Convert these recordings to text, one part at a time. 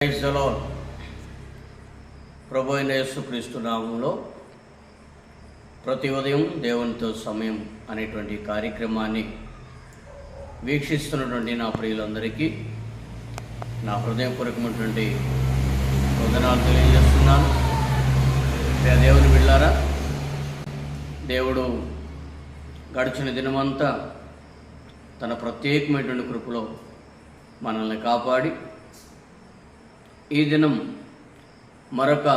Praise ప్రభు అయిన యేసుక్రీస్తు నామంలో ప్రతి ఉదయం దేవునితో సమయం అనేటువంటి కార్యక్రమాన్ని వీక్షిస్తున్నటువంటి నా ప్రియులందరికీ నా హృదయపూర్వకమైనటువంటి వందనాలు తెలియజేస్తున్నాను. దేవుని బిళ్ళారా దేవుడు గడిచిన దినమంతా తన ప్రత్యేకమైనటువంటి కృపలో మనల్ని కాపాడి ఈ దినం మరొక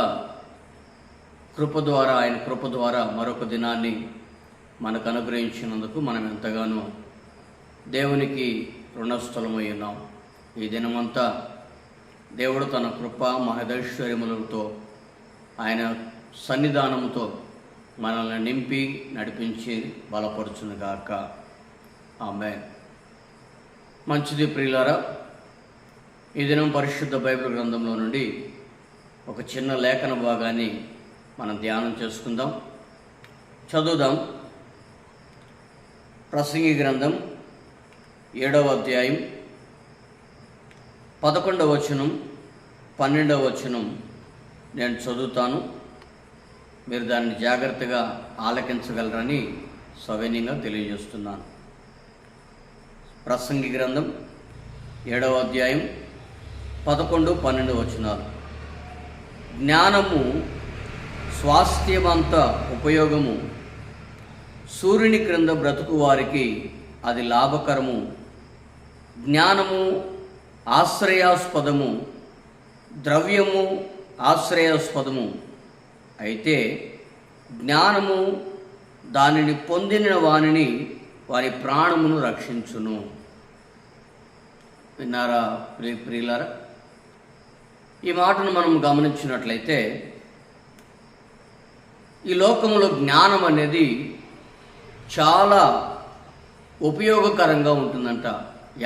కృప ద్వారా ఆయన కృప ద్వారా మరొక దినాన్ని మనకు అనుగ్రహించినందుకు మనం ఎంతగానో దేవునికి రుణస్థలమై ఉన్నాం. ఈ దినమంతా దేవుడు తన కృప మహదైశ్వర్యములతో ఆయన సన్నిధానంతో మనల్ని నింపి నడిపించి బలపరుచునుగాక ఆమె మంచిది ప్రియులారా ఈ దినం పరిశుద్ధ బైబిల్ గ్రంథంలో నుండి ఒక చిన్న లేఖన భాగాన్ని మనం ధ్యానం చేసుకుందాం. చదువుదాం. ప్రసంగి గ్రంథం ఏడవ అధ్యాయం పదకొండవ వచనం పన్నెండవ వచనం నేను చదువుతాను. మీరు దాన్ని జాగ్రత్తగా ఆలకించగలరని సవినీయంగా తెలియజేస్తున్నాను. ప్రసంగి గ్రంథం ఏడవ అధ్యాయం పదకొండు పన్నెండు వచనాలు. జ్ఞానము స్వాస్థ్యమంత ఉపయోగము. సూర్యుని క్రింద బ్రతుకు వారికి అది లాభకరము. జ్ఞానము ఆశ్రయాస్పదము. ద్రవ్యము ఆశ్రయాస్పదము. అయితే జ్ఞానము దానిని పొందిన వానిని వారి ప్రాణమును రక్షించును. విన్నారా ప్రియులారా? ఈ మాటను మనం గమనించినట్లయితే ఈ లోకంలో జ్ఞానం అనేది చాలా ఉపయోగకరంగా ఉంటుందంట.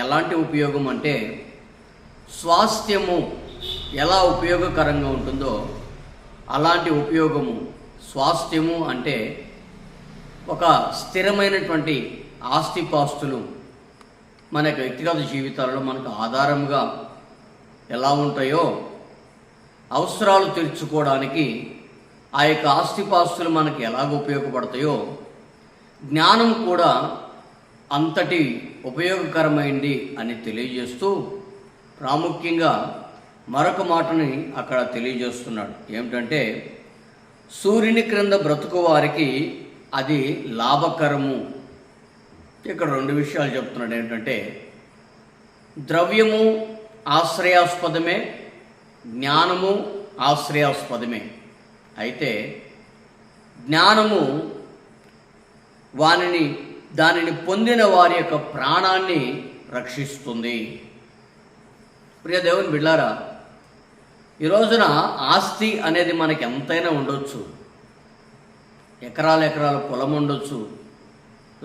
ఎలాంటి ఉపయోగం అంటే స్వాస్థ్యము ఎలా ఉపయోగకరంగా ఉంటుందో అలాంటి ఉపయోగము స్వాస్థ్యము అంటే ఒక స్థిరమైనటువంటి ఆస్తిపాస్తులు మన యొక్క వ్యక్తిగత జీవితాలలో మనకు ఆధారంగా ఎలా ఉంటాయో అవసరాలు తీర్చుకోవడానికి ఆ యొక్క ఆస్తిపాస్తులు మనకి ఎలాగ ఉపయోగపడతాయో జ్ఞానం కూడా అంతటి ఉపయోగకరమైంది అని తెలియజేస్తూ ప్రాముఖ్యంగా మరొక మాటని అక్కడ తెలియజేస్తున్నాడు. ఏమిటంటే సూర్యుని క్రింద బ్రతుకు వారికి అది లాభకరము. ఇక్కడ రెండు విషయాలు చెప్తున్నాడు. ఏంటంటే ద్రవ్యము ఆశ్రయాస్పదమే జ్ఞానము ఆశ్రయాస్పదమే. అయితే జ్ఞానము వానిని దానిని పొందిన వారి యొక్క ప్రాణాన్ని రక్షిస్తుంది. ప్రియ దేవుని బిళ్ళారా ఈ రోజున ఆస్తి అనేది మనకి ఎంతైనా ఉండొచ్చు. ఎకరాల ఎకరాల పొలం ఉండొచ్చు.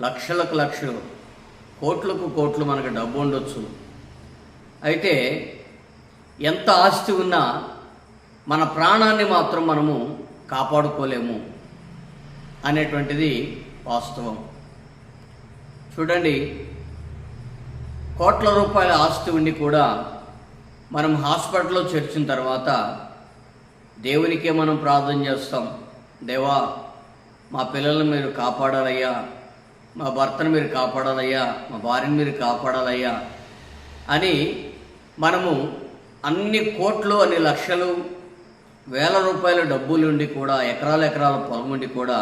లక్షలకు లక్షలు కోట్లకు కోట్లు మనకు డబ్బు ఉండొచ్చు. అయితే ఎంత ఆస్తి ఉన్నా మన ప్రాణాన్ని మాత్రం మనము కాపాడుకోలేము అనేటువంటిది వాస్తవం. చూడండి కోట్ల రూపాయల ఆస్తి ఉండి కూడా మనం హాస్పిటల్లో చేర్చిన తర్వాత దేవునికే మనం ప్రార్థన చేస్తాం దేవా మా పిల్లల్ని మీరు కాపాడాలయ్యా మా భర్తను మీరు కాపాడాలయ్యా మా భార్యను మీరు కాపాడాలయ్యా అని మనము అన్ని కోట్లు అన్ని లక్షలు వేల రూపాయల డబ్బులు ఉండి కూడా ఎకరాల ఎకరాల పొలం ఉండి కూడా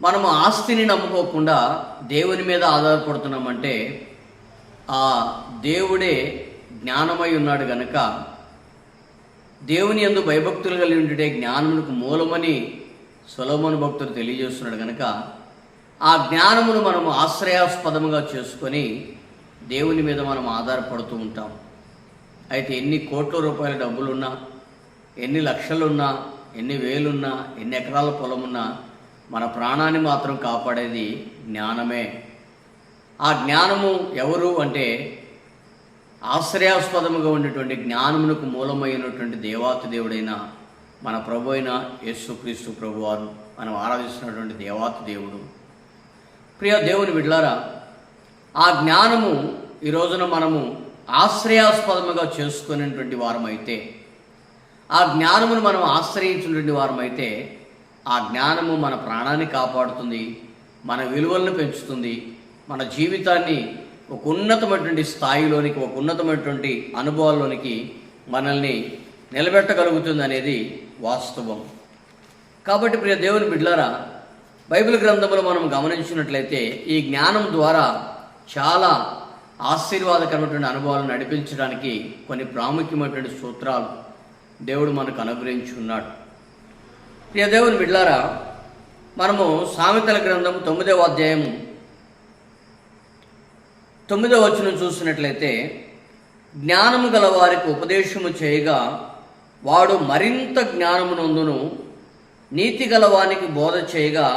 మనము ఆస్తిని నమ్ముకోకుండా దేవుని మీద ఆధారపడుతున్నామంటే ఆ దేవుడే జ్ఞానమై ఉన్నాడు గనక దేవుని ఎందు భయభక్తులు కలిగి ఉండే జ్ఞానమునకు మూలమని సులభమని భక్తులు తెలియజేస్తున్నాడు గనక ఆ జ్ఞానమును మనము ఆశ్రయాస్పదముగా చేసుకొని దేవుని మీద మనం ఆధారపడుతూ ఉంటాం. అయితే ఎన్ని కోట్ల రూపాయల డబ్బులున్నా ఎన్ని లక్షలున్నా ఎన్ని వేలున్నా ఎన్ని ఎకరాల పొలమున్నా మన ప్రాణాన్ని మాత్రం కాపాడేది జ్ఞానమే. ఆ జ్ఞానము ఎవరు అంటే ఆశ్రయాస్పదముగా ఉన్నటువంటి జ్ఞానమునకు మూలమైనటువంటి దేవాతి దేవుడైన మన ప్రభు అయిన యేసుక్రీస్తు ప్రభువారు మనం ఆరాధిస్తున్నటువంటి దేవాతి దేవుడు. ప్రియ దేవుని బిడ్లారా ఆ జ్ఞానము ఈ రోజున మనము ఆశ్రయాస్పదముగా చేసుకునేటువంటి వారమైతే ఆ జ్ఞానమును మనం ఆశ్రయించినటువంటి వారమైతే ఆ జ్ఞానము మన ప్రాణాన్ని కాపాడుతుంది మన విలువలను పెంచుతుంది మన జీవితాన్ని ఒక ఉన్నతమైనటువంటి స్థాయిలోనికి ఒక ఉన్నతమైనటువంటి అనుభవాల్లోనికి మనల్ని నిలబెట్టగలుగుతుంది అనేది వాస్తవం. కాబట్టి ప్రియ దేవుని బిడ్లారా బైబిల్ గ్రంథంలో మనం గమనించినట్లయితే ఈ జ్ఞానం ద్వారా చాలా ఆశీర్వాదకరమైనటువంటి అనుభవాలను నడిపించడానికి కొన్ని ప్రాముఖ్యమైనటువంటి సూత్రాలు దేవుడు మనకు అనుగ్రహించి ఉన్నాడు ప్రియ దేవుని బిడ్లారా మనము సామెతల గ్రంథం తొమ్మిదవ అధ్యాయము తొమ్మిదవ వచనం చూసినట్లయితే జ్ఞానము గల వారికి ఉపదేశము చేయగా వాడు మరింత జ్ఞానమునందును నీతి గలవానికి బోధ చేయగా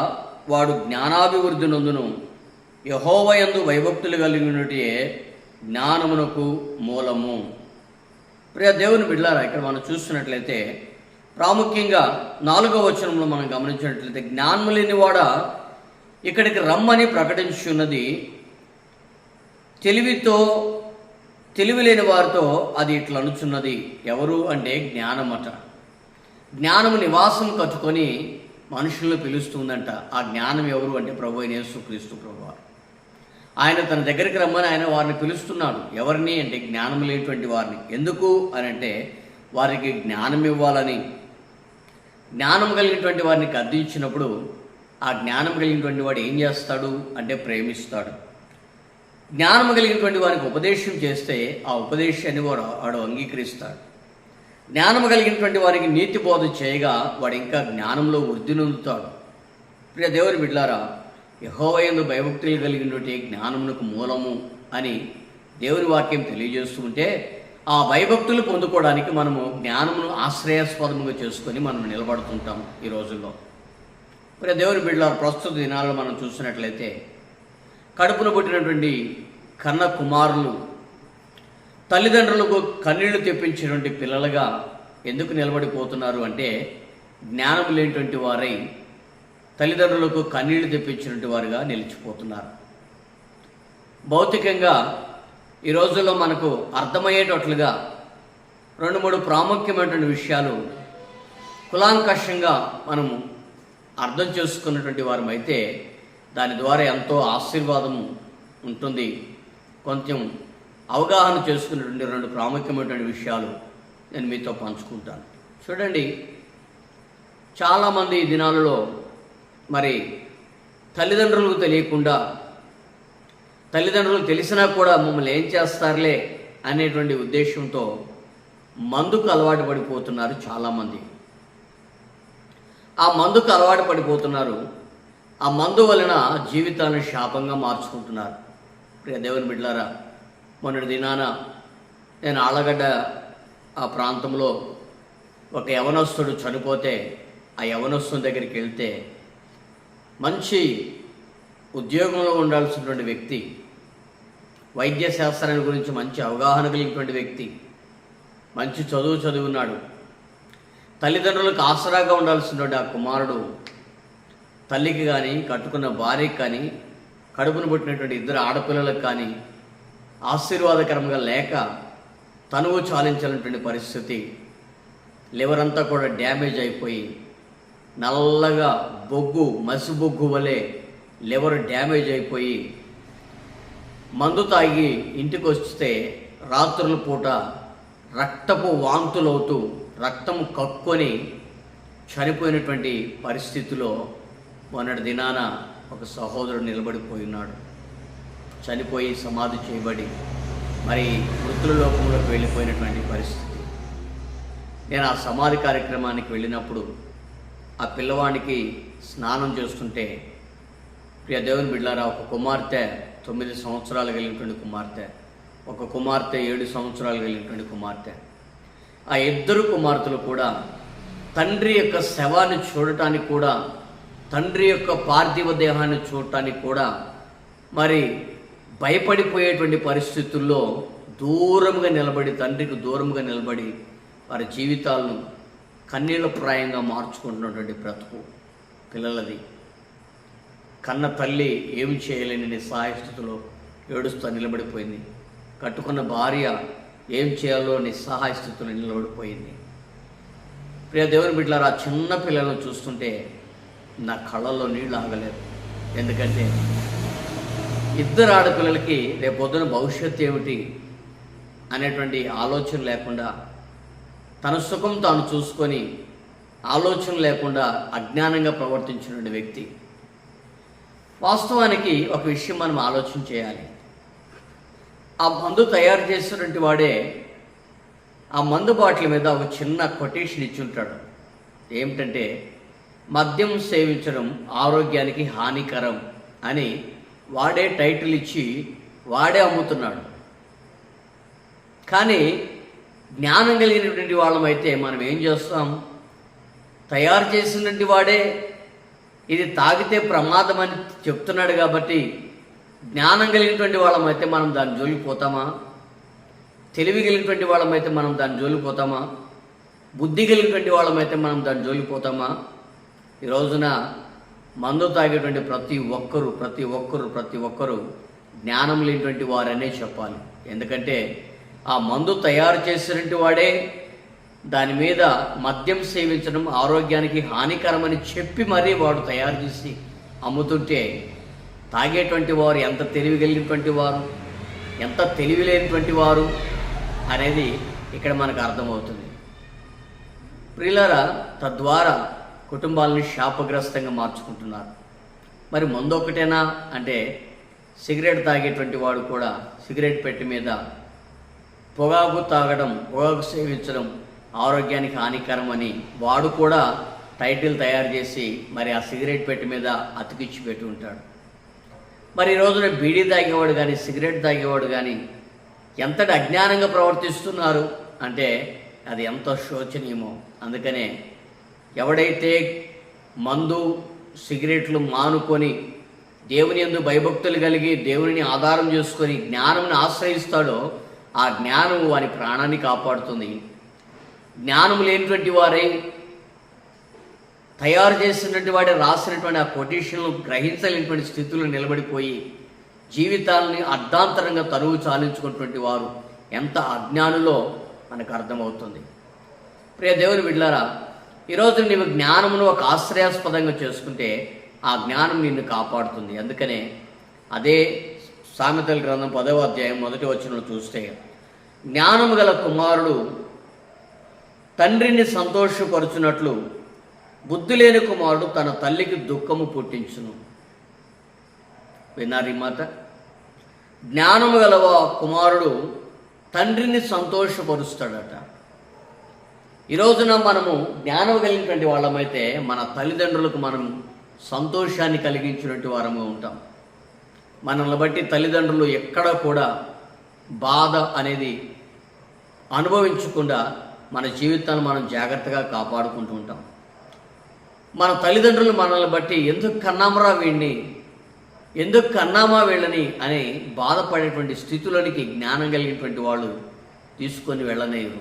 వాడు జ్ఞానాభివృద్ధి నందును. యహోవయందు వైభక్తులు కలిగినటే జ్ఞానమునకు మూలము. ప్రియ దేవుని బిడ్లారా ఇక్కడ మనం చూస్తున్నట్లయితే ప్రాముఖ్యంగా నాలుగవ వచనంలో మనం గమనించినట్లయితే జ్ఞానము లేనివాడ ఇక్కడికి రమ్మని ప్రకటించున్నది తెలివితో తెలివి లేని వారితో అది ఇట్లా అనుచున్నది. ఎవరు అంటే జ్ఞానమట. జ్ఞానము నివాసం కట్టుకొని మనుషులను పిలుస్తుందంట. ఆ జ్ఞానం ఎవరు అంటే ప్రభు అయిన యేసుక్రీస్తు ప్రభు ఆయన తన దగ్గరికి రమ్మని ఆయన వారిని పిలుస్తున్నాడు. ఎవరిని అంటే జ్ఞానం లేనటువంటి వారిని. ఎందుకు అని అంటే వారికి జ్ఞానం ఇవ్వాలని. జ్ఞానం కలిగినటువంటి వారిని గద్దించినప్పుడు ఆ జ్ఞానం కలిగినటువంటి వాడు ఏం చేస్తాడు అంటే ప్రేమిస్తాడు. జ్ఞానం కలిగినటువంటి వారికి ఉపదేశం చేస్తే ఆ ఉపదేశాన్ని వాడు వాడు అంగీకరిస్తాడు. జ్ఞానం కలిగినటువంటి వారికి నీతి బోధ చేయగా వాడు ఇంకా జ్ఞానంలో వృద్ధి నొందుతాడు. ప్రియ దేవుని బిడ్లారా యహోవయందు భయభక్తులు కలిగినటువంటి జ్ఞానమునకు మూలము అని దేవుని వాక్యం తెలియజేస్తూ ఉంటే ఆ భయభక్తులు పొందుకోవడానికి మనము జ్ఞానమును ఆశ్రయాస్పదముగా చేసుకొని మనం నిలబడుతుంటాం ఈ రోజుల్లో. మరి దేవుని బిడ్డల ప్రస్తుత దినాల్లో మనం చూసినట్లయితే కడుపున పుట్టినటువంటి కన్న కుమారులు తల్లిదండ్రులకు కన్నీళ్ళు తెప్పించినటువంటి పిల్లలుగా ఎందుకు నిలబడిపోతున్నారు అంటే జ్ఞానం లేనటువంటి వారై తల్లిదండ్రులకు కన్నీళ్ళు తెప్పించినటువంటి వారుగా నిలిచిపోతున్నారు. భౌతికంగా ఈ రోజుల్లో మనకు అర్థమయ్యేటట్లుగా రెండు మూడు ప్రాముఖ్యమైనటువంటి విషయాలు కులాంకషంగా మనము అర్థం చేసుకున్నటువంటి వారమైతే దాని ద్వారా ఎంతో ఆశీర్వాదము ఉంటుంది. కొంచెం అవగాహన చేసుకున్నటువంటి రెండు ప్రాముఖ్యమైనటువంటి విషయాలు నేను మీతో పంచుకుంటాను. చూడండి చాలామంది ఈ దినాలలో మరి తల్లిదండ్రులకు తెలియకుండా తల్లిదండ్రులకు తెలిసినా కూడా మమ్మల్ని ఏం చేస్తారులే అనేటువంటి ఉద్దేశంతో మందుకు అలవాటు పడిపోతున్నారు చాలామంది. ఆ మందుకు అలవాటు పడిపోతున్నారు. ఆ మందు వలన జీవితాలను శాపంగా మార్చుకుంటున్నారు. ప్రియ దేవుని బిడ్లారా మొన్నటి దినాన నేను ఆళ్ళగడ్డ ఆ ప్రాంతంలో ఒక యవనస్తుడు చనిపోతే ఆ యవనస్తుని దగ్గరికి వెళ్తే మంచి ఉద్యోగంలో ఉండాల్సినటువంటి వ్యక్తి వైద్య శాస్త్రాన్ని గురించి మంచి అవగాహన కలిగినటువంటి వ్యక్తి మంచి చదువు చదువున్నాడు తల్లిదండ్రులకు ఆసరాగా ఉండాల్సినటువంటి ఆ కుమారుడు తల్లికి కానీ కట్టుకున్న భార్యకి కానీ కడుపును పుట్టినటువంటి ఇద్దరు ఆడపిల్లలకు కానీ ఆశీర్వాదకరంగా లేక తనువు చాలించాలన్నటువంటి పరిస్థితి లివర్ అంతా కూడా డ్యామేజ్ అయిపోయి నల్లగా బొగ్గు మసి బొగ్గు వలె లివర్ డ్యామేజ్ అయిపోయి మందు తాగి ఇంటికి వస్తే రాత్రుల పూట రక్తపు వాంతులవుతూ రక్తము కక్కుని చనిపోయినటువంటి పరిస్థితిలో మొన్నటి దినాన ఒక సహోదరుడు నిలబడిపోయినాడు. చనిపోయి సమాధి చేయబడి మరి మృతుల లోకంలోకి వెళ్ళిపోయినటువంటి పరిస్థితి. నేను ఆ సమాధి కార్యక్రమానికి వెళ్ళినప్పుడు ఆ పిల్లవానికి స్నానం చేస్తుంటే ప్రియ దేవుని బిడ్డారా ఒక కుమార్తె తొమ్మిది సంవత్సరాలు కలిగినటువంటి కుమార్తె ఒక కుమార్తె ఏడు సంవత్సరాలు కలిగినటువంటి కుమార్తె. ఆ ఇద్దరు కుమార్తెలు కూడా తండ్రి యొక్క శవాన్ని చూడటానికి కూడా తండ్రి యొక్క పార్థివ దేహాన్ని చూడటానికి కూడా మరి భయపడిపోయేటువంటి పరిస్థితుల్లో దూరంగా నిలబడి తండ్రికి దూరంగా నిలబడి వారి జీవితాలను కన్నీళ్ళ ప్రాయంగా మార్చుకుంటున్నటువంటి బ్రతుకు పిల్లలది. కన్న తల్లి ఏమి చేయలేని నిస్సహాయ స్థితిలో ఏడుస్తూ నిలబడిపోయింది. కట్టుకున్న భార్య ఏం చేయాలో నిస్సహాయ స్థితిలో నిలబడిపోయింది. ప్రియ దేవుని బిడ్డలారా ఆ చిన్న పిల్లలను చూస్తుంటే నా కళ్ళల్లో నీళ్ళు ఆగలేదు. ఎందుకంటే ఇద్దరు ఆడపిల్లలకి రేపొద్దున భవిష్యత్తు ఏమిటి అనేటువంటి ఆలోచన లేకుండా తన సుఖం తాను చూసుకొని ఆలోచన లేకుండా అజ్ఞానంగా ప్రవర్తించిన వ్యక్తి. వాస్తవానికి ఒక విషయం మనం ఆలోచన చేయాలి. ఆ మందు తయారు చేసినటువంటి వాడే ఆ మందు బాటిల్ మీద ఒక చిన్న కొటేషన్ ఇచ్చి ఉంటాడు. ఏమిటంటే మద్యం సేవించడం ఆరోగ్యానికి హానికరం అని వాడే టైటిల్ ఇచ్చి వాడే అమ్ముతున్నాడు. కానీ జ్ఞానం కలిగినటువంటి వాళ్ళమైతే మనం ఏం చేస్తాం? తయారు చేసినటువంటి వాడే ఇది తాగితే ప్రమాదం అని చెప్తున్నాడు కాబట్టి జ్ఞానం కలిగినటువంటి వాళ్ళమైతే మనం దాని జోలిపోతామా తెలివి కలిగినటువంటి వాళ్ళమైతే మనం దాని జోలిపోతామా బుద్ధి కలిగినటువంటి వాళ్ళమైతే మనం దాని జోలిపోతామా ఈ రోజున మందు తాగేటువంటి ప్రతి ఒక్కరూ ప్రతి ఒక్కరు ప్రతి ఒక్కరు జ్ఞానం లేనటువంటి వారనే చెప్పాలి. ఎందుకంటే ఆ మందు తయారు చేసినటువంటి వాడే దాని మీద మద్యం సేవించడం ఆరోగ్యానికి హానికరమని చెప్పి మరీ వాడు తయారు చేసి అమ్ముతుంటే తాగేటువంటి వారు ఎంత తెలివి కలిగినటువంటి వారు ఎంత తెలివి లేనటువంటి వారు అనేది ఇక్కడ మనకు అర్థమవుతుంది. ప్రియులరా తద్వారా కుటుంబాలను శాపగ్రస్తంగా మార్చుకుంటున్నారు. మరి మందొకటేనా అంటే సిగరెట్ తాగేటువంటి వాడు కూడా సిగరెట్ పెట్టి మీద పొగాకు తాగడం పొగాకు సేవించడం ఆరోగ్యానికి హానికరం అని వాడు కూడా టైటిల్ తయారు చేసి మరి ఆ సిగరెట్ పెట్టి మీద అతికిచ్చి పెట్టి ఉంటాడు. మరి ఈ రోజున బీడీ తాగేవాడు కానీ సిగరెట్ తాగేవాడు కానీ ఎంతటి అజ్ఞానంగా ప్రవర్తిస్తున్నారు అంటే అది ఎంతో శోచనీయమో. అందుకనే ఎవడైతే మందు సిగరెట్లు మానుకొని దేవుని ఎందు భయభక్తులు కలిగి దేవునిని ఆధారం చేసుకొని జ్ఞానంని ఆశ్రయిస్తాడో ఆ జ్ఞానం వారి ప్రాణాన్ని కాపాడుతుంది. జ్ఞానం లేనటువంటి వారే తయారు చేసినటువంటి వాడే రాసినటువంటి ఆ కొటేషన్లు గ్రహించలేనటువంటి స్థితులు నిలబడిపోయి జీవితాలని అర్ధాంతరంగా తరువు చాలించుకున్నటువంటి వారు ఎంత అజ్ఞానులో మనకు అర్థమవుతుంది. ప్రియ దేవుని బిడ్లారా ఈరోజు నీవు జ్ఞానమును ఒక ఆశ్రయాస్పదంగా చేసుకుంటే ఆ జ్ఞానం నిన్ను కాపాడుతుంది. అందుకనే అదే సామెతల గ్రంథం పదవ అధ్యాయం మొదటి వచనంలో చూస్తే జ్ఞానము గల కుమారుడు తండ్రిని సంతోషపరుచున్నట్లు బుద్ధి లేని కుమారుడు తన తల్లికి దుఃఖము పుట్టించును. విన్నారు ఈ మాట? జ్ఞానము గల కుమారుడు తండ్రిని సంతోషపరుస్తాడట. ఈ రోజున మనము జ్ఞానం కలిగినటువంటి వాళ్ళమైతే మన తల్లిదండ్రులకు మనం సంతోషాన్ని కలిగించినటువంటి వారము ఉంటాం. మనల్ని బట్టి తల్లిదండ్రులు ఎక్కడ కూడా బాధ అనేది అనుభవించకుండా మన జీవితాన్ని మనం జాగ్రత్తగా కాపాడుకుంటూ ఉంటాం. మన తల్లిదండ్రులు మనల్ని బట్టి ఎందుకు కన్నామరా వీడిని ఎందుకు కన్నామా వీళ్ళని అని బాధపడేటువంటి స్థితిలోనికి జ్ఞానం కలిగినటువంటి వాళ్ళు తీసుకొని వెళ్ళలేరు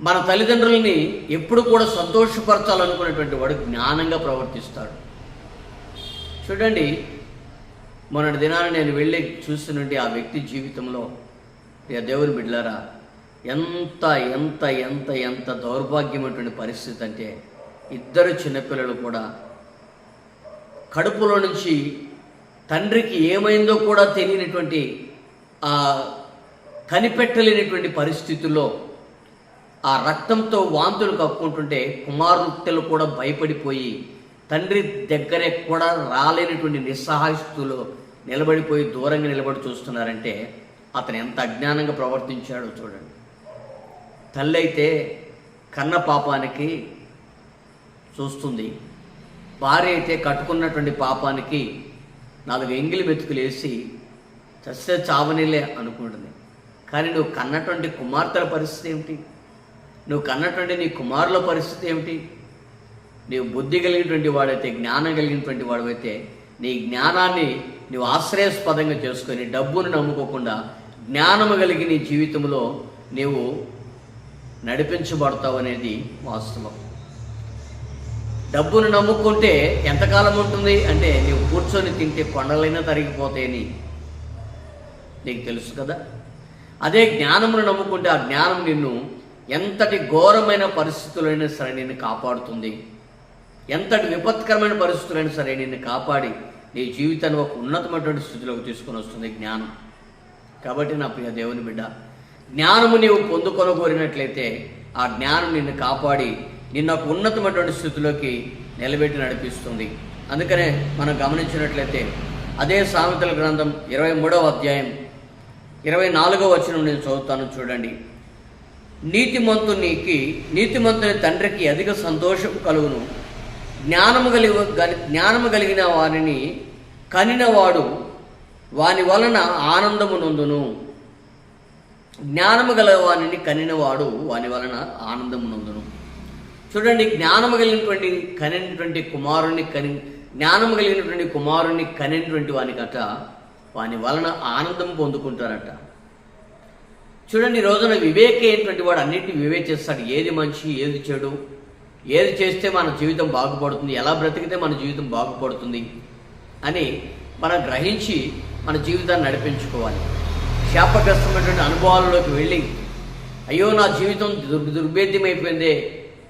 మన తల్లిదండ్రులని ఎప్పుడు కూడా సంతోషపరచాలనుకునేటువంటి వాడు జ్ఞానంగా ప్రవర్తిస్తాడు. చూడండి మొన్నటి దినాన నేను వెళ్ళి చూస్తున్నట్టు ఆ వ్యక్తి జీవితంలో దేవుని బిడ్డలారా ఎంత ఎంత ఎంత ఎంత దౌర్భాగ్యమైనటువంటి పరిస్థితి అంటే ఇద్దరు చిన్నపిల్లలు కూడా కడుపులో నుంచి తండ్రికి ఏమైందో కూడా తెలియనటువంటి ఆ కనిపెట్టలేనటువంటి పరిస్థితుల్లో ఆ రక్తంతో వాంతులు కప్పుకుంటుంటే కుమార్తెలు కూడా భయపడిపోయి తండ్రి దగ్గరే కూడా రాలేనటువంటి నిస్సహాయస్తులు నిలబడిపోయి దూరంగా నిలబడి చూస్తున్నారంటే అతను ఎంత అజ్ఞానంగా ప్రవర్తించాడో చూడండి. తల్లి అయితే కన్న పాపానికి చూస్తుంది. భార్య అయితే కట్టుకున్నటువంటి పాపానికి నాలుగు ఎంగిలి మెతుకులు వేసి చస్తే చావనిలే అనుకుంటుంది. కానీ నువ్వు కన్నటువంటి కుమార్తెల పరిస్థితి ఏమిటి? నువ్వు కన్నటువంటి నీ కుమారుల పరిస్థితి ఏమిటి? నీవు బుద్ధి కలిగినటువంటి వాడైతే జ్ఞానం కలిగినటువంటి వాడైతే నీ జ్ఞానాన్ని నువ్వు ఆశ్రయాస్పదంగా చేసుకొని డబ్బును నమ్ముకోకుండా జ్ఞానము కలిగి నీ జీవితంలో నీవు నడిపించబడతావు అనేది వాస్తవం. డబ్బును నమ్ముకుంటే ఎంతకాలం ఉంటుంది? అంటే నీవు కూర్చొని తింటే కొండలైనా తరిగిపోతాయని నీకు తెలుసు కదా? అదే జ్ఞానమును నమ్ముకుంటే ఆ జ్ఞానం నిన్ను ఎంతటి ఘోరమైన పరిస్థితులైనా సరే నిన్ను కాపాడుతుంది. ఎంతటి విపత్కరమైన పరిస్థితులైనా సరే నిన్ను కాపాడి నీ జీవితాన్ని ఒక ఉన్నతమైనటువంటి స్థితిలోకి తీసుకొని వస్తుంది జ్ఞానం. కాబట్టి నా ప్రియ దేవుని బిడ్డ జ్ఞానము నీవు పొందుకొనగోరినట్లయితే ఆ జ్ఞానం నిన్ను కాపాడి నిన్ను ఒక ఉన్నతమైనటువంటి స్థితిలోకి నిలబెట్టి నడిపిస్తుంది. అందుకనే మనం గమనించినట్లయితే అదే సామెతల గ్రంథం ఇరవై మూడవ అధ్యాయం ఇరవై నాలుగవ వచనం నేను చదువుతాను చూడండి. నీతిమంతునికి నీతిమంతుని తండ్రికి అధిక సంతోషం కలుగును. జ్ఞానము కలిగి జ్ఞానము కలిగిన వారిని కనినవాడు. వాని వలన ఆనందము నొందును. జ్ఞానము గల వారిని కనినవాడు. వాని వలన ఆనందము నొందును. చూడండి జ్ఞానము కలిగినటువంటి కనినటువంటి కుమారుని కని జ్ఞానము కలిగినటువంటి కుమారుని కనినటువంటి వానికట వాని వలన ఆనందం పొందుకుంటారట. చూడండి రోజున రోజున అయినటువంటి వాడు అన్నింటినీ వివేచిస్తాడు ఏది మంచి ఏది చెడు? ఏది చేస్తే మన జీవితం బాగుపడుతుంది ఎలా బ్రతికితే మన జీవితం బాగుపడుతుంది అని మనం గ్రహించి మన జీవితాన్ని నడిపించుకోవాలి. శాపగ్రస్తమైనటువంటి అనుభవాలలోకి వెళ్ళి అయ్యో నా జీవితం దుర్ దుర్భేద్యమైపోయిందే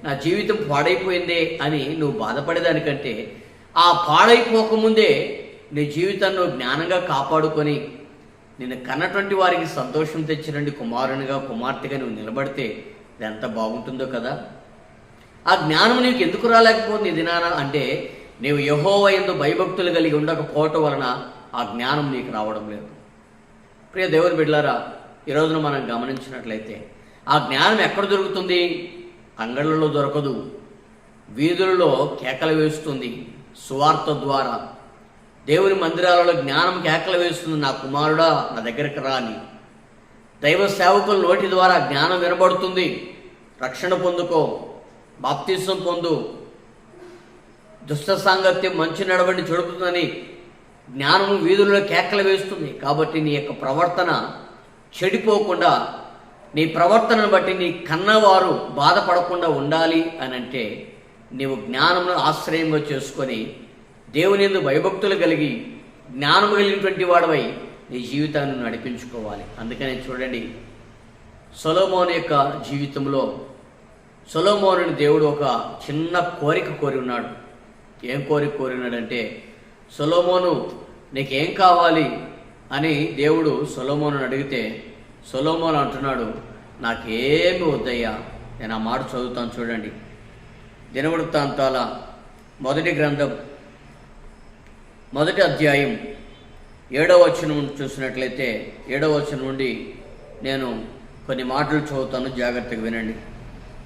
నా జీవితం పాడైపోయిందే అని నువ్వు బాధపడేదానికంటే ఆ పాడైపోకముందే నీ జీవితాన్ని జ్ఞానంగా కాపాడుకొని నిన్ను కన్నటువంటి వారికి సంతోషం తెచ్చినండి కుమారునిగా కుమార్తెగా నువ్వు నిలబడితే ఇది ఎంత బాగుంటుందో కదా? ఆ జ్ఞానం నీకు ఎందుకు రాలేకపోతుంది దినాన? అంటే నీవు యహోవ ఎందు భయభక్తులు కలిగి ఉండకపోవటం వలన ఆ జ్ఞానం నీకు రావడం లేదు. ప్రియ దేవుని బిడ్డలారా ఈ రోజున మనం గమనించినట్లయితే ఆ జ్ఞానం ఎక్కడ దొరుకుతుంది? అంగళ్ళలో దొరకదు. వీధులలో కేకలు వేస్తుంది సువార్త ద్వారా. దేవుని మందిరాలలో జ్ఞానం కేకలు వేస్తుంది నా కుమారుడా నా దగ్గరికి రాని దైవ సేవకుల నోటి ద్వారా జ్ఞానం వినబడుతుంది. రక్షణ పొందుకో. బాప్తిసం పొందు. దుష్ట సాంగత్యం మంచి నడవండి చెడుపుతుందని జ్ఞానము వీధుల్లో కేకలు వేస్తుంది. కాబట్టి నీ యొక్క ప్రవర్తన చెడిపోకుండా నీ ప్రవర్తనను బట్టి నీ కన్నవారు బాధపడకుండా ఉండాలి అని అంటే నీవు జ్ఞానమును ఆశ్రయంగా చేసుకొని దేవుని ఎందు భయభక్తులు కలిగి జ్ఞానము కలిగినటువంటి వాడవై నీ జీవితాన్ని నడిపించుకోవాలి. అందుకనే చూడండి సొలోమోన్ యొక్క జీవితంలో సొలోమోనుని దేవుడు ఒక చిన్న కోరిక కోరి ఉన్నాడు. ఏం కోరిక కోరినాడంటే సొలోమోను నీకేం కావాలి? అని దేవుడు సొలోమోను అడిగితే సొలోమోను అంటున్నాడు నాకేమి వద్దయ్యా నేను ఆ మాట చదువుతాను చూడండి. దినవృత్తాంతాల మొదటి గ్రంథం మొదటి అధ్యాయం ఏడవ వచనం చూసినట్లయితే ఏడవ వచనం నుండి నేను కొన్ని మాటలు చదువుతాను జాగ్రత్తగా వినండి.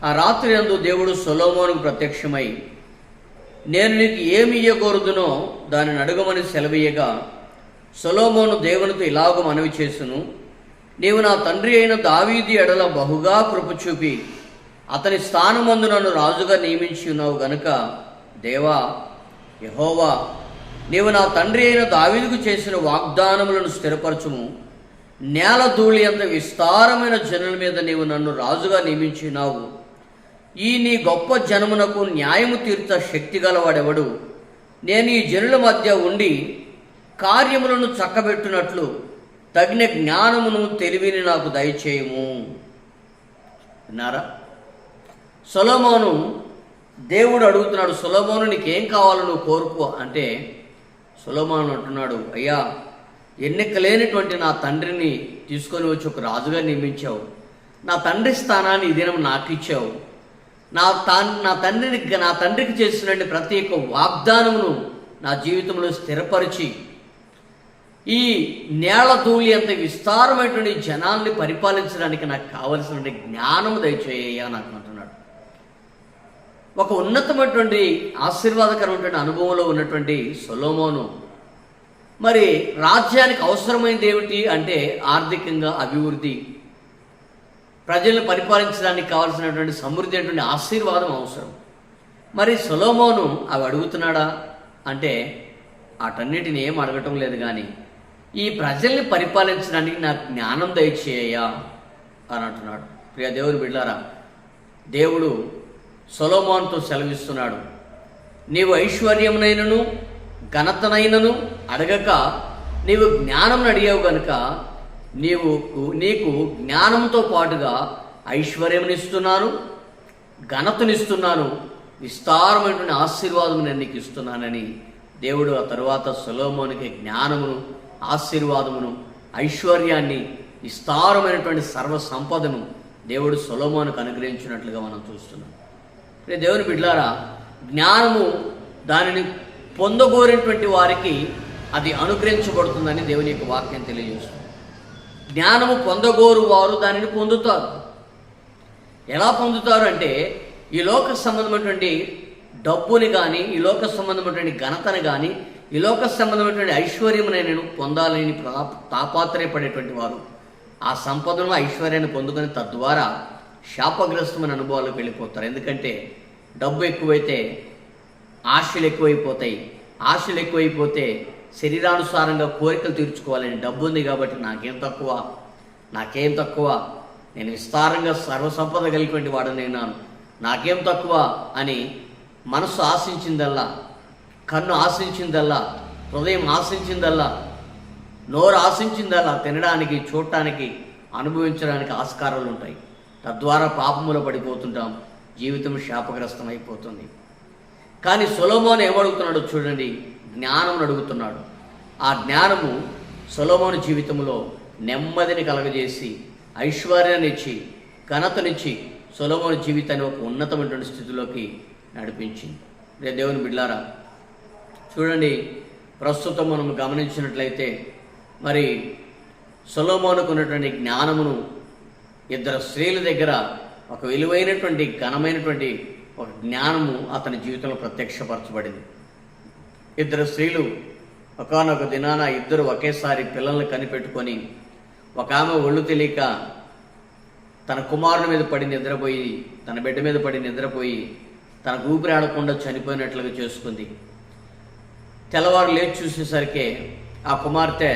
ఆ రాత్రి అందు దేవుడు సొలోమోనుకు ప్రత్యక్షమై నేను నీకు ఏమి ఇయ్యకూడదునో దానిని అడగమని సెలవీయగా సొలోమోను దేవునితో ఇలాగ మనవి చేసును నీవు నా తండ్రి అయిన దావీది ఎడల బహుగా కృప చూపి అతని స్థానమందు నన్ను రాజుగా నియమించి ఉన్నావు గనుక దేవా యహోవా నీవు నా తండ్రి అయిన దావీదుకు చేసిన వాగ్దానములను స్థిరపరచుము. నేల ధూళి అంత విస్తారమైన జనుల మీద నీవు నన్ను రాజుగా నియమించినావు ఈ నీ గొప్ప జనమునకు న్యాయము తీర్చ శక్తి గలవాడెవడు? నేను ఈ జనుల మధ్య ఉండి కార్యములను చక్కబెట్టునట్లు తగిన జ్ఞానమును తెలివిని నాకు దయచేయము. విన్నారా? సొలమోను దేవుడు అడుగుతున్నాడు సొలమోను నీకేం కావాలో నువ్వు కోరుకో. అంటే సొలమోను అంటున్నాడు అయ్యా ఎన్నిక లేనటువంటి నా తండ్రిని తీసుకొని వచ్చి ఒక రాజుగా నియమించావు. నా తండ్రి స్థానాన్ని ఈ దినం నాకు ఇచ్చావు నా తాన్ నా తండ్రిని నా తండ్రికి చేసినటువంటి ప్రతి ఒక్క వాగ్దానమును నా జీవితంలో స్థిరపరిచి ఈ నేల ధూళి అంత విస్తారమైనటువంటి జనాల్ని పరిపాలించడానికి నాకు కావలసినటువంటి జ్ఞానం దయచేయ నాకు అంటున్నాడు ఒక ఉన్నతమైనటువంటి ఆశీర్వాదకరమైనటువంటి అనుభవంలో ఉన్నటువంటి సొలోమోను మరి రాజ్యానికి అవసరమైనది ఏమిటి అంటే ఆర్థికంగా అభివృద్ధి ప్రజలను పరిపాలించడానికి కావాల్సినటువంటి సమృద్ధి అయినటువంటి ఆశీర్వాదం అవసరం. మరి సొలోమోను అవి అడుగుతున్నాడా? అంటే వాటన్నిటిని ఏం అడగటం లేదు కానీ ఈ ప్రజల్ని పరిపాలించడానికి నాకు జ్ఞానం దయచేయ అని అంటున్నాడు. ప్రియ దేవుని బిడ్డారా దేవుడు సొలోమోన్తో సెలవిస్తున్నాడు. నీవు ఐశ్వర్యమునైనను ఘనతనైనను అడగక నీవు జ్ఞానం అడిగావు కనుక నీవు నీకు జ్ఞానంతో పాటుగా ఐశ్వర్యమునిస్తున్నాను ఘనతనిస్తున్నాను విస్తారమైనటువంటి ఆశీర్వాదం నేను నీకు ఇస్తున్నానని దేవుడు ఆ తరువాత సులోమోనికి జ్ఞానమును ఆశీర్వాదమును ఐశ్వర్యాన్ని విస్తారమైనటువంటి సర్వ సంపదను దేవుడు సులోమోనికి అనుగ్రహించినట్లుగా మనం చూస్తున్నాం. రే దేవుని బిడ్లారా జ్ఞానము దానిని పొందగోరినటువంటి వారికి అది అనుగ్రహించబడుతుందని దేవుని యొక్క వాక్యం తెలియజేస్తుంది. జ్ఞానము పొందగోరు వారు దానిని పొందుతారు. ఎలా పొందుతారు అంటే ఈ లోక సంబంధమైనటువంటి డబ్బుని కానీ ఈ లోక సంబంధమైనటువంటి ఘనతను కానీ ఈ లోక సంబంధమైనటువంటి ఐశ్వర్యమునే నేను పొందాలని తాపాత్రయపడేటువంటి వారు. ఆ సంపదను ఐశ్వర్యాన్ని పొందుకొని తద్వారా శాపగ్రస్తమైన అనుభవాలకు వెళ్ళిపోతారు. ఎందుకంటే డబ్బు ఎక్కువైతే ఆశలు ఎక్కువైపోతాయి. ఆశలు ఎక్కువైపోతే శరీరానుసారంగా కోరికలు తీర్చుకోవాలని డబ్బు ఉంది కాబట్టి నాకేం తక్కువ నాకేం తక్కువ. నేను విస్తారంగా సర్వసంపద కలిగినటువంటి వాడనైనాను నాకేం తక్కువ అని మనసు ఆశించిందల్లా కన్ను ఆశించిందల్లా హృదయం ఆశించిందల్లా నోరు ఆశించిందల్లా తినడానికి చూడటానికి అనుభవించడానికి ఆస్కారాలు ఉంటాయి. తద్వారా పాపములో పడిపోతుంటాం. జీవితం శాపగ్రస్తం అయిపోతుంది కానీ సులభం ఏమడుగుతున్నాడో చూడండి. జ్ఞానం అడుగుతున్నాడు. ఆ జ్ఞానము సొలోమోను జీవితంలో నెమ్మదిని కలగజేసి ఐశ్వర్యాన్ని ఇచ్చి ఘనతనిచ్చి సొలోమోను జీవితాన్ని ఒక ఉన్నతమైనటువంటి స్థితిలోకి నడిపించింది. రే దేవుని బిడ్లారా చూడండి ప్రస్తుతం మనం గమనించినట్లయితే మరి సొలోమోనుకు ఉన్నటువంటి జ్ఞానమును ఇద్దరు స్త్రీల దగ్గర ఒక విలువైనటువంటి ఘనమైనటువంటి ఒక జ్ఞానము అతని జీవితంలో ప్రత్యక్షపరచబడింది. ఇద్దరు స్త్రీలు ఒకనొక దినాన ఇద్దరు ఒకేసారి పిల్లల్ని కనిపెట్టుకొని ఒక ఆమె ఒళ్ళు తెలియక తన కుమారుని మీద పడి నిద్రపోయి తన బిడ్డ మీద పడి నిద్రపోయి తన ఊపిరి ఆడకుండా చనిపోయినట్లుగా చేసుకుంది. తెల్లవారు లేచి చూసేసరికి ఆ కుమార్తె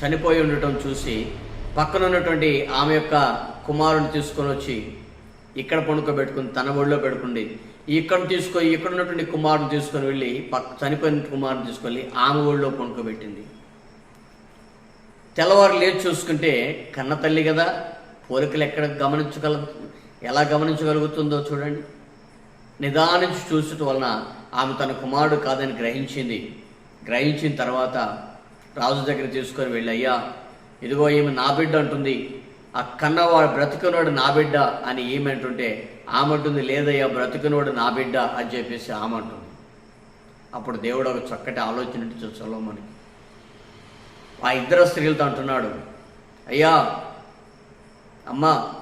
చనిపోయి ఉండటం చూసి పక్కన ఉన్నటువంటి ఆమె యొక్క కుమారుని తీసుకొని వచ్చి ఇక్కడ పండుకోబెట్టుకుని తన ఒళ్ళో పెట్టుకుంది. ఇక్కడ తీసుకొని ఇక్కడ ఉన్నటువంటి కుమారుడు తీసుకొని వెళ్ళి పక్క చనిపోయిన కుమారుడు తీసుకొని ఆమె ఊళ్ళో పండుకోబెట్టింది. తెల్లవారు లేచి చూసుకుంటే కన్న తల్లి కదా పోలికలు ఎక్కడ గమనించగల ఎలా గమనించగలుగుతుందో చూడండి. నిదానించి చూసటం వలన ఆమె తన కుమారుడు కాదని గ్రహించింది. గ్రహించిన తర్వాత రాజు దగ్గర తీసుకొని వెళ్ళి అయ్యా ఇదిగో ఈమె నా బిడ్డ అంటుంది. ఆ కన్నవాడు బ్రతికినోడు నా బిడ్డ అని ఏమంటుంటే అంటుంటే ఆమె అంటుంది లేదయ్యా బ్రతికినోడు నా బిడ్డ అని చెప్పేసి ఆమె అంటుంది అప్పుడు దేవుడు ఒక చక్కటి ఆలోచన ఇచ్చాడు మనకి ఆ ఇద్దరు స్త్రీలతో అంటున్నాడు అయ్యా అమ్మా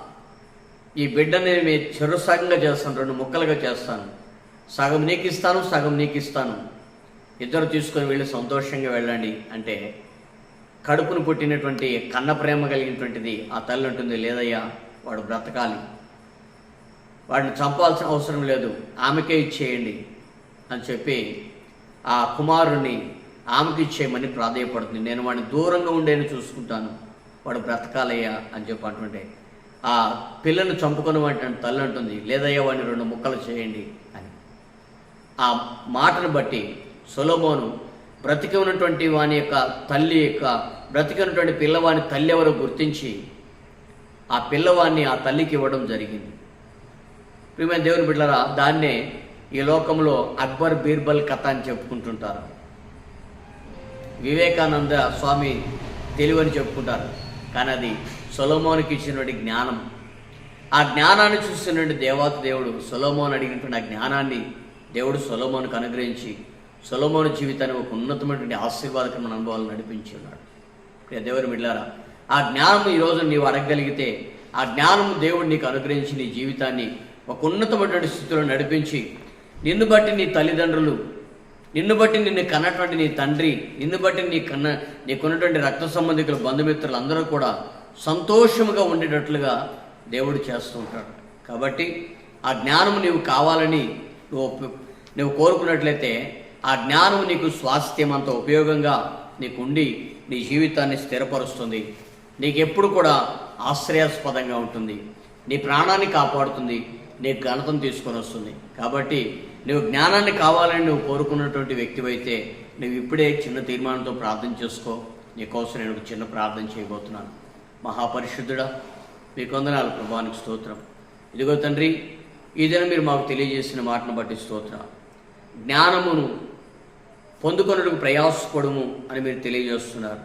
ఈ బిడ్డని మీ చెరుసగంగా చేస్తాను రెండు ముక్కలుగా చేస్తాను. సగం నీకు ఇస్తాను సగం నీకు ఇస్తాను ఇద్దరు తీసుకొని వెళ్ళి సంతోషంగా వెళ్ళండి అంటే కడుపును పుట్టినటువంటి కన్న ప్రేమ కలిగినటువంటిది ఆ తల్లి ఉంటుంది లేదయ్యా వాడు బ్రతకాలి. వాడిని చంపాల్సిన అవసరం లేదు. ఆమెకే ఇచ్చేయండి అని చెప్పి ఆ కుమారుణ్ణి ఆమెకి ఇచ్చేయమని ప్రాధాయపడుతుంది. నేను వాడిని దూరంగా ఉండేని చూసుకుంటాను. వాడు బ్రతకాలయ్యా అని చెప్పి ఆ పిల్లను చంపుకొని వాటి తల్లి అంటుంది. లేదయ్యా వాడిని రెండు ముక్కలు చేయండి అని. ఆ మాటను బట్టి సులభోను బ్రతికి ఉన్నటువంటి వాని యొక్క తల్లి యొక్క బ్రతికి ఉన్నటువంటి పిల్లవాని తల్లి ఎవరో గుర్తించి ఆ పిల్లవాడిని ఆ తల్లికి ఇవ్వడం జరిగింది. ప్రియమైన దేవుని బిడ్డరా దాన్నే ఈ లోకంలో అక్బర్ బీర్బల్ కథ అని చెప్పుకుంటుంటారు. వివేకానంద స్వామి తెలివని చెప్పుకుంటారు. కానీ అది సొలోమోనికి ఇచ్చినటువంటి జ్ఞానం. ఆ జ్ఞానాన్ని చూస్తున్నటువంటి దేవాత దేవుడు సొలోమోన్ అడిగినటువంటి ఆ జ్ఞానాన్ని దేవుడు సొలోమోనికి అనుగ్రహించి సొలోమోను జీవితాన్ని ఒక ఉన్నతమైనటువంటి ఆశీర్వాదకరమైన అనుభవాలు నడిపించి ఉన్నాడు దేవుని మిడ్లారా ఆ జ్ఞానం ఈరోజు నీవు అడగగలిగితే ఆ జ్ఞానం దేవుడు నీకు అనుగ్రహించి నీ జీవితాన్ని ఒక ఉన్నతమైనటువంటి స్థితిలో నడిపించి నిన్ను బట్టి నీ తల్లిదండ్రులు నిన్ను బట్టి నిన్ను కన్నటువంటి నీ తండ్రి నిన్ను బట్టి నీ కన్న నీకున్నటువంటి రక్త సంబంధికులు బంధుమిత్రులు అందరూ కూడా సంతోషముగా ఉండేటట్లుగా దేవుడు చేస్తూ ఉంటాడు. కాబట్టి ఆ జ్ఞానం నీవు కావాలని నువ్వు నువ్వు కోరుకున్నట్లయితే ఆ జ్ఞానం నీకు స్వాస్థ్యం అంత ఉపయోగంగా నీకు ఉండి నీ జీవితాన్ని స్థిరపరుస్తుంది. నీకెప్పుడు కూడా ఆశ్రయాస్పదంగా ఉంటుంది. నీ ప్రాణాన్ని కాపాడుతుంది. నీకు ఘనతను తీసుకొని వస్తుంది. కాబట్టి నువ్వు జ్ఞానాన్ని కావాలని నువ్వు కోరుకున్నటువంటి వ్యక్తివైతే నువ్వు ఇప్పుడే చిన్న తీర్మానంతో ప్రార్థన చేసుకో. నీకోసం నేను ఒక చిన్న ప్రార్థన చేయబోతున్నాను. మహాపరిశుద్ధుడా మీకు వందనాలు ప్రభానికి స్తోత్రం. ఇదిగో తండ్రి ఈ మీరు మాకు తెలియజేసిన మాటను బట్టి స్తోత్ర. జ్ఞానమును పొందుకొనుటకు ప్రయాసపడము అని మీరు తెలియజేస్తున్నారు.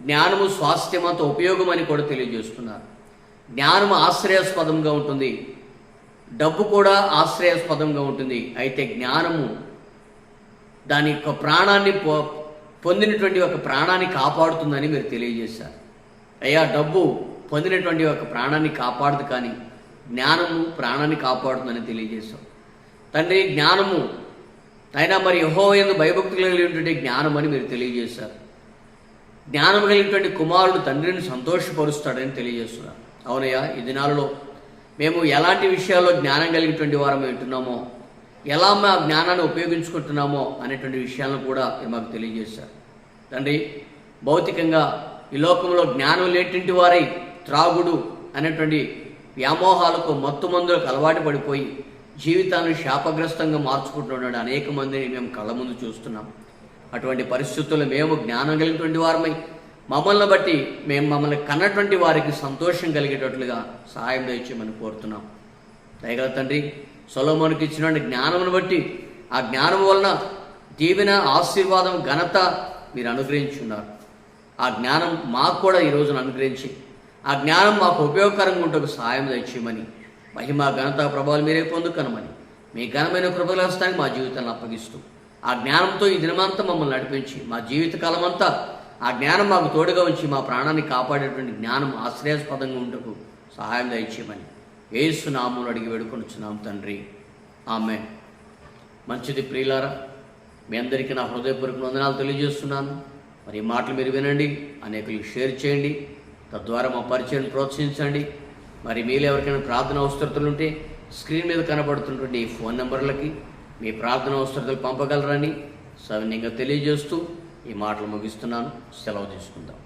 జ్ఞానము స్వాస్థ్యమంత ఉపయోగం అని కూడా తెలియజేస్తున్నారు. జ్ఞానము ఆశ్రయాస్పదంగా ఉంటుంది. డబ్బు కూడా ఆశ్రయాస్పదంగా ఉంటుంది. అయితే జ్ఞానము దాని యొక్క ప్రాణాన్ని పొ పొందినటువంటి ఒక ప్రాణాన్ని కాపాడుతుందని మీరు తెలియజేశారు. అయ్యా డబ్బు పొందినటువంటి ఒక ప్రాణాన్ని కాపాడదు కానీ జ్ఞానము ప్రాణాన్ని కాపాడుతుందని తెలియజేశాం తండ్రి జ్ఞానము అయినా మరి యహో ఎందు భయభక్తులు కలిగినటువంటి జ్ఞానం అని మీరు తెలియజేశారు. జ్ఞానం కలిగినటువంటి కుమారుడు తండ్రిని సంతోషపరుస్తాడని తెలియజేస్తున్నారు. అవునయ్యా ఈ దినాలలో మేము ఎలాంటి విషయాల్లో జ్ఞానం కలిగినటువంటి వారం వింటున్నామో ఎలా మా జ్ఞానాన్ని ఉపయోగించుకుంటున్నామో అనేటువంటి విషయాలను కూడా మీరు మాకు తెలియజేశారు. తండ్రి భౌతికంగా ఈ లోకంలో జ్ఞానం లేటింటి వారై త్రాగుడు అనేటువంటి వ్యామోహాలకు మత్తు మందులకు అలవాటు పడిపోయి జీవితాన్ని శాపగ్రస్తంగా మార్చుకుంటున్నాడు అనేక మందిని మేము కళ్ళ ముందు చూస్తున్నాం. అటువంటి పరిస్థితుల్లో మేము జ్ఞానం కలిగినటువంటి వారమై మమ్మల్ని బట్టి మేము మమ్మల్ని కన్నటువంటి వారికి సంతోషం కలిగేటట్లుగా సహాయం దయచేయమని కోరుతున్నాం. దయగల తండ్రి సొలోమోనికి ఇచ్చిన జ్ఞానమును బట్టి ఆ జ్ఞానం వలన దీవెన ఆశీర్వాదం ఘనత మీరు అనుగ్రహించున్నారు. ఆ జ్ఞానం మాకు కూడా ఈ రోజున అనుగ్రహించి ఆ జ్ఞానం మాకు ఉపయోగకరంగా ఉంటకు సహాయం దయచేయమని మహిమ ఘనత ప్రభావాలు మీరే పొందుకనమని మీ ఘనమైన కృపలాస్తానికి మా జీవితాన్ని అప్పగిస్తూ ఆ జ్ఞానంతో ఈ దినమంతా మమ్మల్ని నడిపించి మా జీవితకాలం అంతా ఆ జ్ఞానం మాకు తోడుగా ఉంచి మా ప్రాణాన్ని కాపాడేటువంటి జ్ఞానం ఆశ్రయాస్పదంగా ఉండకు సహాయం దయచేయమని ఏసు నామూలు అడిగి వేడుకొనిచ్చున్నాం తండ్రి. ఆమె మంచిది ప్రియులారా మీ అందరికీ నా హృదయపూర్వక వందనాలు తెలియజేస్తున్నాను. మరి ఈ మాటలు మీరు వినండి అనేకులకు షేర్ చేయండి తద్వారా మా పరిచయం ప్రోత్సహించండి. మరి మీరు ఎవరికైనా ప్రార్థన అవసరతలు ఉంటే స్క్రీన్ మీద కనబడుతున్నటువంటి ఈ ఫోన్ నెంబర్లకి మీ ప్రార్థన అవసరతలు పంపగలరని సవినీయంగా తెలియజేస్తూ ఈ మాటలు ముగిస్తున్నాను. సెలవు తీసుకుందాం.